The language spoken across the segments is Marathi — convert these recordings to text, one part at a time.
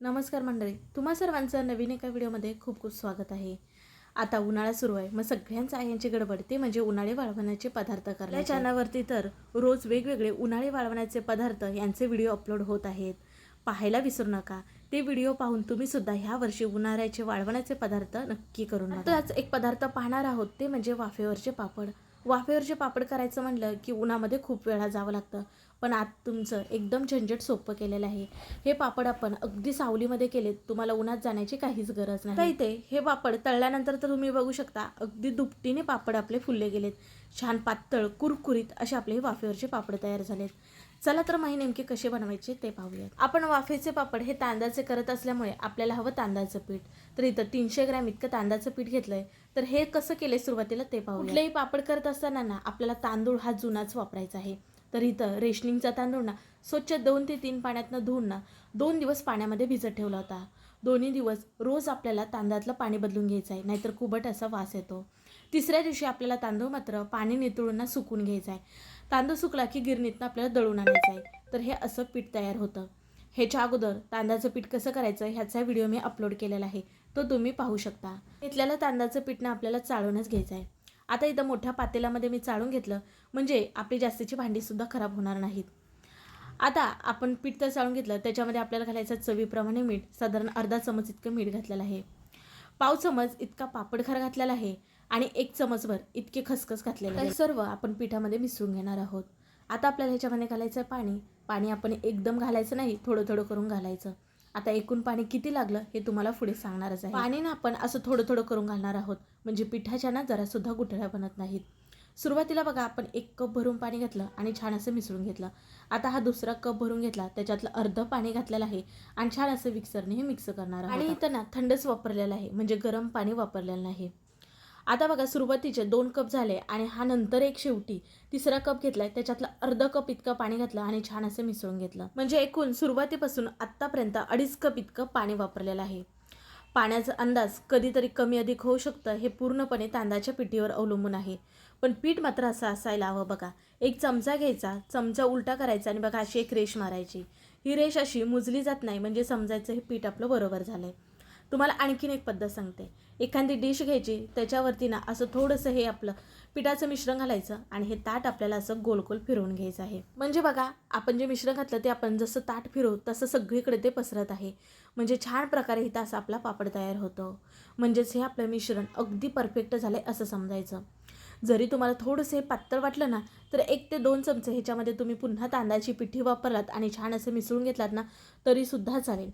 नमस्कार मंडळी तुम्हा सर्वांचं नवीन एका व्हिडिओमध्ये खूप खूप स्वागत आहे. आता उन्हाळा सुरू आहे मग सगळ्यांचं आहे यांची गडबड ते म्हणजे उन्हाळी वाळवण्याचे पदार्थ करणे चॅनलवरती तर रोज वेगवेगळे उन्हाळी वाळवण्याचे पदार्थ यांचे व्हिडिओ अपलोड होत आहेत. पाहायला विसरू नका ते व्हिडिओ पाहून तुम्ही सुद्धा ह्या वर्षी उन्हाळ्याचे वाळवण्याचे पदार्थ नक्की करून नका. आताच एक पदार्थ पाहणार आहोत ते म्हणजे वाफेवरचे पापड. वाफेवरचे पापड करायचं म्हणलं की उन्हामध्ये खूप वेळा जावं लागतं. पण आत तुमचं एकदम झंझट सोपं केलेलं आहे. हे पापड आपण अगदी सावलीमध्ये केलेत तुम्हाला उन्हात जाण्याची काहीच गरज नाही. तर इथे हे पापड तळल्यानंतर तर तुम्ही बघू शकता अगदी दुपटीने पापड आपले फुलले गेलेत. छान पातळ कुरकुरीत असे आपले हे वाफेवरचे पापड तयार झालेत. चला तर मग हे नेमके कसे बनवायचे ते पाहूयात. आपण वाफेचे पापड हे तांदळाचे करत असल्यामुळे आपल्याला हवं तांदळाचं पीठ. तर इथं तीनशे ग्रॅम इतकं तांदळाचं पीठ घेतलंय. तर हे कसं केलंय सुरुवातीला ते पाहू कुठलेही पापड करत असताना ना आपल्याला तांदूळ हा जुनाच वापरायचा आहे. तर इथं रेशनिंगचा तांदूळ ना स्वच्छ दोन ते तीन पाण्यातनं धुवून ना दोन दिवस पाण्यामध्ये भिजत ठेवला होता. दोन्ही दिवस रोज आपल्याला तांदळातलं पाणी बदलून घ्यायचं आहे नाहीतर कुबट असा वास येतो. तिसऱ्या दिवशी आपल्याला तांदूळ मात्र पाणी नितळून ना सुकून घ्यायचा आहे. तांदूळ सुकला की गिरणीतनं आपल्याला दळून आणायचं आहे. तर हे असं पीठ तयार होतं. ह्याच्या अगोदर तांदळाचं पीठ कसं करायचं ह्याचा व्हिडिओ मी अपलोड केलेला आहे. तो तुम्ही पाहू शकता. इथल्याला तांदळाचं पीठ ना आपल्याला चाळूनच घ्यायचं आहे. आता इथं मोठ्या पातेल्यामध्ये मी चाळून घेतलं. म्हणजे आपली जास्तीची भांडीसुद्धा खराब होणार नाहीत. आता आपण पीठ तर चाळून घेतलं त्याच्यामध्ये आपल्याला घालायचं चवीप्रमाणे मीठ. साधारण अर्धा चमच इतकं मीठ घातलेलं आहे. पाव चमच इतका पापडखार घातलेला आहे आणि एक चमचभर इतके खसखस घातलेले आहे. सर्व आपण पिठामध्ये मिसळून घेणार आहोत. आता आपल्याला ह्याच्यामध्ये घालायचं आहे पाणी. पाणी आपण एकदम घालायचं नाही थोडं थोडं करून घालायचं. आता एकूण पाणी किती लागलं हे तुम्हाला पुढे सांगणारच आहे. पाणी ना आपण असं थोडं थोडं करून घालणार आहोत. म्हणजे पिठाच्या ना जरा सुद्धा गुठळ्या बनत नाहीत. सुरुवातीला बघा आपण एक कप भरून पाणी घातलं आणि छान असं मिसळून घेतलं. आता हा दुसरा कप भरून घेतला त्याच्यातलं अर्ध पाणी घातलेलं आहे आणि छान असं मिक्सरने हे मिक्स करणार आणि इथं ना थंडच वापरलेलं आहे. म्हणजे गरम पाणी वापरलेलं नाही. आता बघा सुरुवातीचे दोन कप झाले आणि हा नंतर एक शेवटी तिसरा कप घेतलाय. त्याच्यातलं अर्ध कप इतकं पाणी घातलं आणि छान असं मिसळून घेतलं. म्हणजे एकूण सुरुवातीपासून आत्तापर्यंत अडीच कप इतकं पाणी वापरलेलं आहे. पाण्याचा अंदाज कधीतरी कमी अधिक होऊ शकतं हे पूर्णपणे तांदळाच्या पिठीवर अवलंबून आहे. पण पीठ मात्र असं असायला हवं बघा. एक चमचा घ्यायचा चमचा उलटा करायचा आणि बघा अशी एक रेष मारायची. ही रेष अशी मुजली जात नाही म्हणजे समजायचं हे पीठ आपलं बरोबर झालं आहे तुम्हाला आणखीन एक पद्धत सांगते. एखादी डिश घ्यायची त्याच्यावरती ना असं थोडंसं हे आपलं पिठाचं मिश्रण घालायचं आणि हे ताट आपल्याला असं गोल गोल फिरवून घ्यायचं आहे. म्हणजे बघा आपण जे मिश्रण घातलं ते आपण जसं ताट फिरवू तसं सगळीकडे ते पसरत आहे. म्हणजे छान प्रकारे इथं असं आपला पापड तयार होतो. म्हणजेच हे आपलं मिश्रण अगदी परफेक्ट झालं आहे असं समजायचं. जरी तुम्हाला थोडंसं हे पातळ वाटलं ना तर एक ते दोन चमचे ह्याच्यामध्ये तुम्ही पुन्हा तांदळाची पिठी वापरलात आणि छान असं मिसळून घेतलात ना तरीसुद्धा चालेल.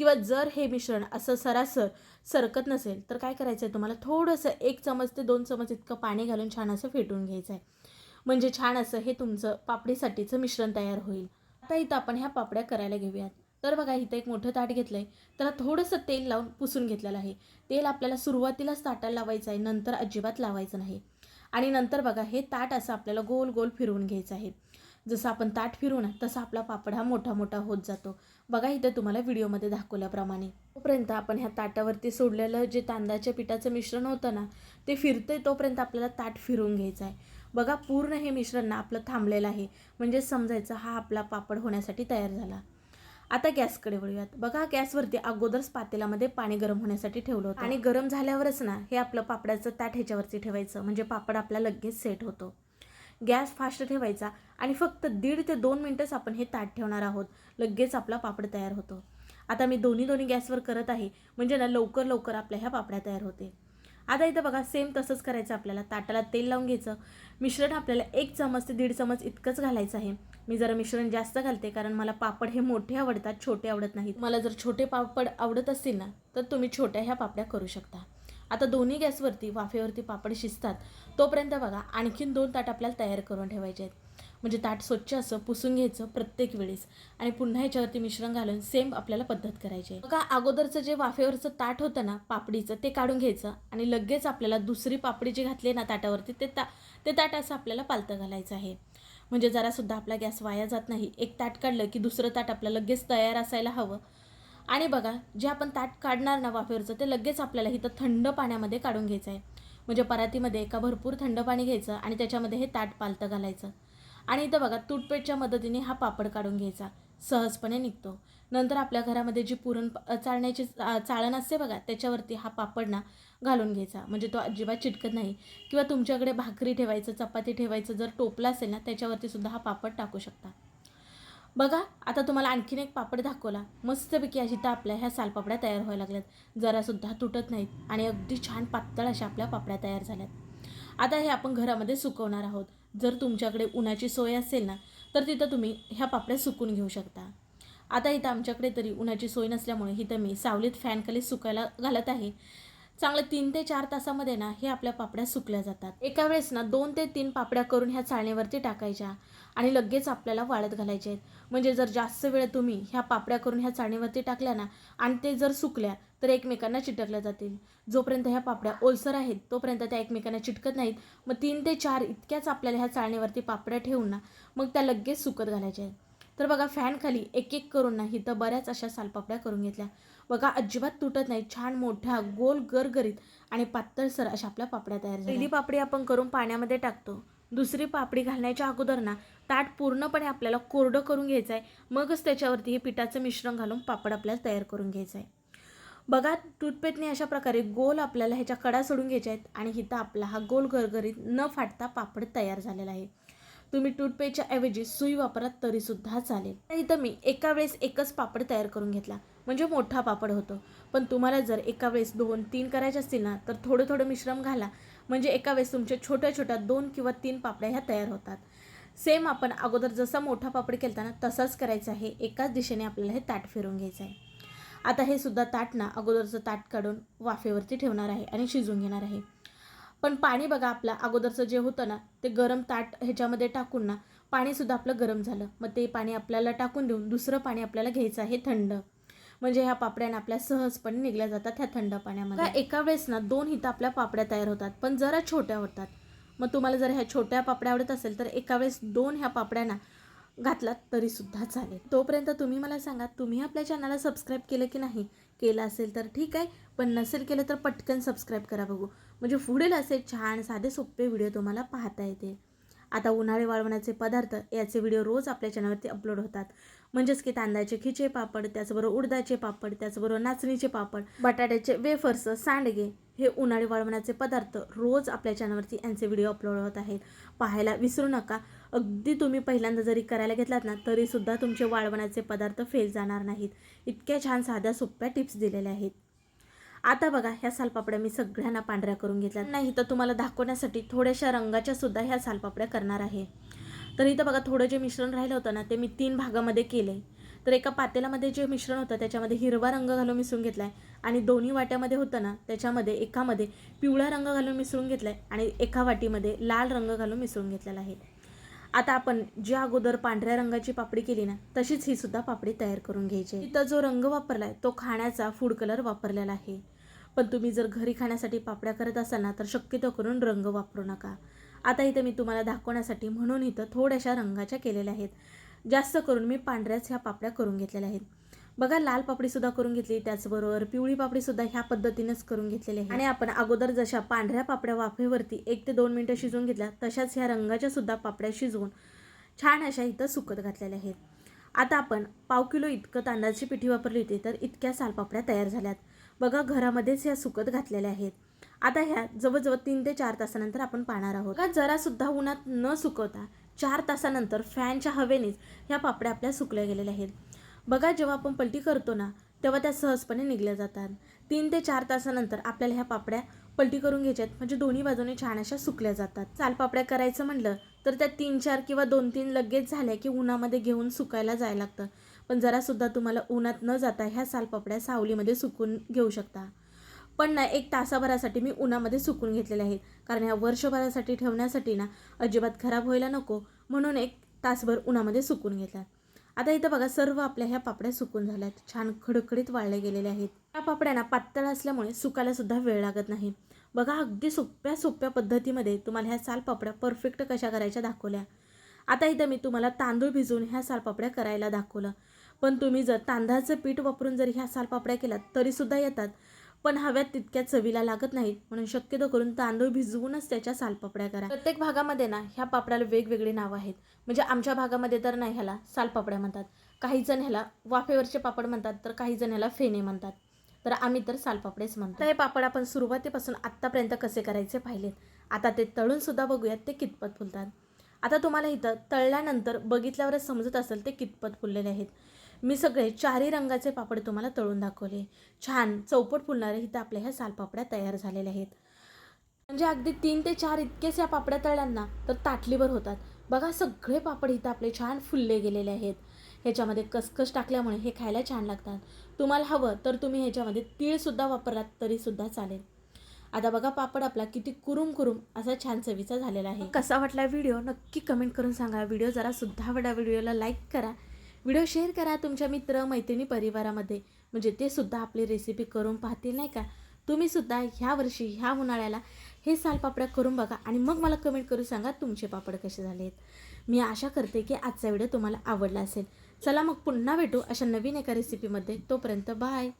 किंवा जर हे मिश्रण असं सरासर सरकत नसेल तर काय करायचं आहे तुम्हाला? थोडंसं एक चमच ते दोन चमच इतकं पाणी घालून छान असं फेटून घ्यायचं आहे म्हणजे छान असं हे तुमचं पापडीसाठीचं मिश्रण तयार होईल. आता इथं आपण ह्या पापड्या करायला घेऊयात. तर बघा इथं एक मोठं ताट घेतलं आहे त्याला थोडंसं तेल लावून पुसून घेतलेलं आहे. तेल आपल्याला सुरुवातीलाच ताटाला लावायचं आहे नंतर अजिबात लावायचं नाही. आणि नंतर बघा हे ताट असं आपल्याला गोल गोल फिरवून घ्यायचं आहे. जसं आपण ताट फिरू ना तसा आपला पापड हा मोठा मोठा होत जातो. बघा इथं तुम्हाला व्हिडिओमध्ये दाखवल्याप्रमाणे. तोपर्यंत आपण ह्या ताटावरती सोडलेलं जे तांदळाच्या पिठाचं मिश्रण होतं ना ते फिरतंय तोपर्यंत आपल्याला ताट फिरून घ्यायचं आहे. बघा पूर्ण हे मिश्रण ना आपलं थांबलेलं आहे. म्हणजे समजायचं हा आपला पापड होण्यासाठी तयार झाला. आता गॅसकडे वळूयात. बघा गॅसवरती अगोदरच पातेल्यामध्ये पाणी गरम होण्यासाठी ठेवलं होतं. आणि गरम झाल्यावरच ना हे आपलं पापडाचं ताट ह्याच्यावरती ठेवायचं. म्हणजे पापड आपला लगेच सेट होतो. गॅस फास्ट ठेवायचा आणि फक्त दीड ते दोन मिनटंच आपण हे ताट ठेवणार आहोत. लगेच आपला पापड तयार होतो. आता मी दोन्ही दोन्ही गॅसवर करत आहे. म्हणजे ना लवकर लवकर आपल्या ह्या पापड्या तयार होते. आता इथं बघा सेम तसंच करायचं आपल्याला. ताटाला तेल लावून घ्यायचं. मिश्रण आपल्याला एक चमच ते दीड चमच इतकंच घालायचं आहे. मी जरा मिश्रण जास्त घालते कारण मला पापड हे मोठे आवडतात छोटे आवडत नाहीत. मला जर छोटे पापड आवडत असतील ना तर तुम्ही छोट्या ह्या पापड्या करू शकता. आता दोन्ही गॅसवरती वाफेवरती पापड शिजतात. तोपर्यंत बघा आणखीन दोन ताट आपल्याला तयार करून ठेवायचे आहेत. म्हणजे ताट स्वच्छ असं पुसून घ्यायचं प्रत्येक वेळेस. आणि पुन्हा ह्याच्यावरती मिश्रण घालून सेम आपल्याला पद्धत करायची आहे. बघा अगोदरचं जे वाफेवरचं ताट होतं ना पापडीचं ते काढून घ्यायचं. आणि लगेच आपल्याला दुसरी पापडी जी घातली ना ताटावरती ते ता ते ताट असं आपल्याला पालतं घालायचं आहे. म्हणजे जरासुद्धा आपला गॅस वाया जात नाही. एक ताट काढलं की दुसरं ताट आपलं लगेच तयार असायला हवं. आणि बघा जे आपण ताट काढणार ना वाफेवरचं ते लगेच आपल्याला इथं थंड पाण्यामध्ये काढून घ्यायचं आहे म्हणजे परातीमध्ये एका भरपूर थंड पाणी घ्यायचं आणि त्याच्यामध्ये हे ताट पालतं घालायचं. आणि इथं बघा तुटपेटच्या मदतीने हा पापड काढून घ्यायचा. सहजपणे निघतो. नंतर आपल्या घरामध्ये जी पुरण चाळण्याची चा- चाळण असते बघा त्याच्यावरती हा पापड ना घालून घ्यायचा. म्हणजे तो अजिबात चिटकत नाही. किंवा तुमच्याकडे भाकरी ठेवायचं चपाती ठेवायचं जर टोपला असेल ना त्याच्यावरती सुद्धा हा पापड टाकू शकता. बघा आता तुम्हाला आणखीन एक पापड दाखवला. मस्तपैकी अशी तर आपल्या ह्या सालपापड्या तयार व्हायला लागल्यात. जरासुद्धा तुटत नाहीत आणि अगदी छान पातळ अशा आपल्या पापड्या तयार झाल्यात. आता हे आपण घरामध्ये सुकवणार आहोत. जर तुमच्याकडे उन्हाची सोय असेल ना तर तिथं तुम्ही ह्या पापड्या सुकून घेऊ शकता. आता इथं आमच्याकडे तरी उन्हाची सोय नसल्यामुळे इथं मी सावलीत फॅनखाली सुकायला घालत आहे. चांगले तीन ते चार तासामध्ये ना हे आपल्या पापड्या सुकल्या जातात. एका वेळेस ना दोन ते तीन पापड्या करून ह्या चाळणीवरती टाकायच्या आणि लगेच आपल्याला वाळत घालायचे आहेत. म्हणजे जर जास्त वेळ तुम्ही ह्या पापड्या करून ह्या चाळणीवरती टाकल्या ना आणि ते जर सुकल्या तर एकमेकांना चिटकल्या जातील. जोपर्यंत ह्या पापड्या ओलसर आहेत तोपर्यंत त्या एकमेकांना चिटकत नाहीत. मग तीन ते चार इतक्याच आपल्याला ह्या चाळणीवरती पापड्या ठेवून ना मग त्या लगेच सुकत घालायच्या आहेत. तर बघा फॅनखाली एक एक करून ना इथं बऱ्याच अशा सालपापड्या करून घेतल्या. बघा अजिबात तुटत नाही. छान मोठ्या गोल गरगरीत आणि पातळसर अशा आपल्या पापड्या तयार पहिली पापडी आपण करून पाण्यामध्ये टाकतो. दुसरी पापडी घालण्याच्या अगोदर ना ताट पूर्णपणे आपल्याला कोरडं करून घ्यायचं आहे मगच त्याच्यावरती हे पिठाचं मिश्रण घालून पापड आपल्याला तयार करून घ्यायचं आहे बघा टूथपेटने अशा प्रकारे गोल आपल्याला ह्याच्या कडा सोडून घ्यायच्या आहेत आणि हिथं आपला हा गोल गरगरीत न फाटता पापड तयार झालेला आहे. तुम्ही टूथपेस्टच्या ऐवजी सुई वापरात तरीसुद्धा चालेल. तर इथं मी एका वेळेस एकच पापड तयार करून घेतला. म्हणजे मोठा पापड होतो. पण तुम्हाला जर एका वेळेस दोन तीन करायचे असतील ना तर थोडं थोडं मिश्रण घाला. म्हणजे एका वेळेस तुमच्या छोट्या छोट्या दोन किंवा तीन पापड्या ह्या तयार होतात. सेम आपण अगोदर जसा मोठा पापड केलता ना तसाच करायचा आहे. एकाच दिशेने आपल्याला हे ताट फिरून घ्यायचं आहे. आता हे सुद्धा ताट ना अगोदरचं ताट काढून वाफेवरती ठेवणार आहे आणि शिजून घेणार आहे. पण पाणी बघा आपलं अगोदरचं जे होतं ना ते गरम ताट ह्याच्यामध्ये टाकून ना पाणीसुद्धा आपलं गरम झालं. मग ते पाणी आपल्याला टाकून देऊन दुसरं पाणी आपल्याला घ्यायचं आहे थंड. म्हणजे ह्या पापड्यानं आपल्या सहजपणे निघल्या जातात ह्या थंड पाण्यामध्ये. एका वेळेस ना दोन हिथं आपल्या पापड्या तयार होतात पण जरा छोट्या होतात. मग तुम्हाला जर ह्या छोट्या पापड्या आवडत असेल तर एका वेळेस दोन ह्या पापड्यांना घातलात तरीसुद्धा चालेल. तोपर्यंत तुम्ही मला सांगा तुम्ही आपल्या चॅनलला सबस्क्राईब केलं की नाही? केलं असेल तर ठीक आहे पण नसेल केलं तर पटकन सबस्क्राईब करा बघू. म्हणजे पुढील असे छान साधे सोपे व्हिडिओ तुम्हाला पाहता येते आता उन्हाळे वाळवण्याचे पदार्थ याचे व्हिडिओ रोज आपल्या चॅनलवरती अपलोड होतात. म्हणजेच की तांदळाचे खिचे पापड त्याचबरोबर उडदाचे पापड त्याचबरोबर नाचणीचे पापड बटाट्याचे वेफर्स सांडगे हे उन्हाळी वाळवण्याचे पदार्थ रोज आपल्या चॅनलवरती यांचे व्हिडिओ अपलोड होत आहेत. पाहायला विसरू नका. अगदी तुम्ही पहिल्यांदा जरी करायला घेतलात ना तरीसुद्धा तुमचे वाळवण्याचे पदार्थ फेल जाणार नाहीत. इतक्या छान साध्या सोप्या टिप्स दिलेल्या आहेत. आता बघा ह्या सालपापड्या मी सगळ्यांना पांढऱ्या करून घेतल्या नाही तर तुम्हाला दाखवण्यासाठी थोड्याशा रंगाच्या सुद्धा ह्या सालपापड्या करणार आहे. तर इथं बघा थोडं जे मिश्रण राहिलं होतं ना ते मी तीन भागामध्ये केले तर एका पातेल्यामध्ये जे मिश्रण होतं त्याच्यामध्ये हिरवा रंग घालून मिसळून घेतला आहे आणि दोन्ही वाट्यामध्ये होतं ना त्याच्यामध्ये एकामध्ये पिवळा रंग घालून मिसळून घेतला आहे आणि एका वाटीमध्ये लाल रंग घालून मिसळून घेतलेला आहे. आता आपण ज्या अगोदर पांढऱ्या रंगाची पापडी केली ना तशीच ही सुद्धा पापडी तयार करून घ्यायची आहे. इथं जो रंग वापरला आहे तो खाण्याचा फूड कलर वापरलेला आहे. पण तुम्ही जर घरी खाण्यासाठी पापड्या करत असाल ना तर शक्यतो करून रंग वापरू नका. आता इथं मी तुम्हाला दाखवण्यासाठी म्हणून इथं थोड्याशा रंगाच्या केलेल्या आहेत. जास्त करून मी पांढऱ्याच ह्या पापड्या करून घेतलेल्या आहेत. बघा लाल पापडीसुद्धा करून घेतली त्याचबरोबर पिवळी पापडीसुद्धा ह्या पद्धतीनेच करून घेतलेली आहे आणि आपण अगोदर जशा पांढऱ्या पापड्या वाफेवरती एक ते दोन मिनटं शिजवून घेतल्या तशाच ह्या रंगाच्या सुद्धा पापड्या शिजवून छान अशा इथं सुकत घातलेल्या आहेत. आता आपण पाव किलो इतकं तांदळाची पिठी वापरली होती तर इतक्या सालपापड्या तयार झाल्यात. बघा घरामध्येच ह्या सुकत घातलेल्या आहेत. आता ह्या जवळजवळ तीन ते चार तासानंतर आपण पाहणार आहोत. का जरासुद्धा उन्हात न सुकवता चार तासानंतर फॅनच्या हवेनेच ह्या पापड्या आपल्या सुकल्या गेलेल्या आहेत. बघा जेव्हा आपण पलटी करतो ना तेव्हा त्या सहजपणे निघल्या जातात. तीन ते चार तासानंतर आपल्याला ह्या पापड्या पलटी करून घ्यायच्यात म्हणजे दोन्ही बाजूने छान अशा सुकल्या जातात. चालपापड्या करायचं म्हणलं तर त्या तीन चार किंवा दोन तीन लगेच झाल्या की उन्हामध्ये घेऊन सुकायला जायला लागतं. पण जरासुद्धा तुम्हाला उन्हात न जाता ह्या सालपापड्या सावलीमध्ये सुकून घेऊ शकता. पण ना एक तासाभरासाठी मी उन्हामध्ये सुकून घेतलेले आहेत. कारण ह्या वर्षभरासाठी ठेवण्यासाठी ना अजिबात खराब व्हायला नको म्हणून एक तासभर उन्हामध्ये सुकून घेतला आता इथं बघा सर्व आपल्या ह्या पापड्या सुकून झाल्यात. छान खडखडीत वाळल्या गेलेल्या आहेत. या पापड्यांना पातळ असल्यामुळे सुकायला सुद्धा वेळ लागत नाही. बघा अगदी सोप्या सोप्या पद्धतीमध्ये तुम्हाला ह्या सालपापड्या परफेक्ट कशा करायच्या दाखवल्या. आता इथं मी तुम्हाला तांदूळ भिजवून ह्या सालपापड्या करायला दाखवलं. पण तुम्ही जर तांदळाचं पीठ वापरून जर ह्या सालपापड्या केल्यात तरीसुद्धा येतात. पण हव्यात तितक्या चवीला लागत नाहीत. म्हणून शक्यतो करून तांदूळ भिजवूनच त्याच्या सालपापड्या करा. प्रत्येक भागामध्ये ना ह्या पापड्याला वेगवेगळी नावं आहेत. म्हणजे आमच्या भागामध्ये तर नाही ह्याला सालपापड्या म्हणतात. काही जण ह्याला वाफेवरचे पापड म्हणतात तर काही जण ह्याला फेणे म्हणतात. तर आम्ही तर सालपापडेच म्हणतो. तर हे पापड आपण सुरुवातीपासून आत्तापर्यंत कसे करायचे पाहिलेत? आता ते तळून सुद्धा बघूयात ते कितपत फुलतात. आता तुम्हाला इथं तळल्यानंतर बघितल्यावरच समजत असेल ते कितपत फुललेले आहेत. मी सगळे चारही रंगाचे पापड तुम्हाला तळून दाखवले. छान चौपट फुलणारे इथं आपल्या ह्या सालपापड्या तयार झालेल्या आहेत. म्हणजे अगदी तीन ते चार इतकेच या पापड्या तळल्यांना तर ताटलीभर होतात. बघा सगळे पापड इथं आपले छान फुलले गेलेले आहेत. ह्याच्यामध्ये कसकस टाकल्यामुळे हे खायला छान लागतात. तुम्हाला हवं तर तुम्ही ह्याच्यामध्ये तीळसुद्धा वापरलात तरीसुद्धा चालेल. आता बघा पापड आपला किती कुरुम कुरुम असा छान चवीचा झालेला आहे. कसा वाटला व्हिडिओ नक्की कमेंट करून सांगा. व्हिडिओ जरा सुद्धा आवडा व्हिडिओला लाईक करा. व्हिडिओ शेअर करा तुमच्या मित्र मैत्रिणी परिवारामध्ये. म्हणजे ते सुद्धा आपली रेसिपी करून पाहतील नाही का? तुम्ही सुद्धा ह्या वर्षी ह्या उन्हाळ्याला हे सालपापड्या करून बघा आणि मग मला कमेंट करून सांगा तुमचे पापड कसे झाले आहेत. मी आशा करते की आजचा व्हिडिओ तुम्हाला आवडला असेल. चला मग पुन्हा भेटू अशा नवीन एका रेसिपीमध्ये तोपर्यंत बाय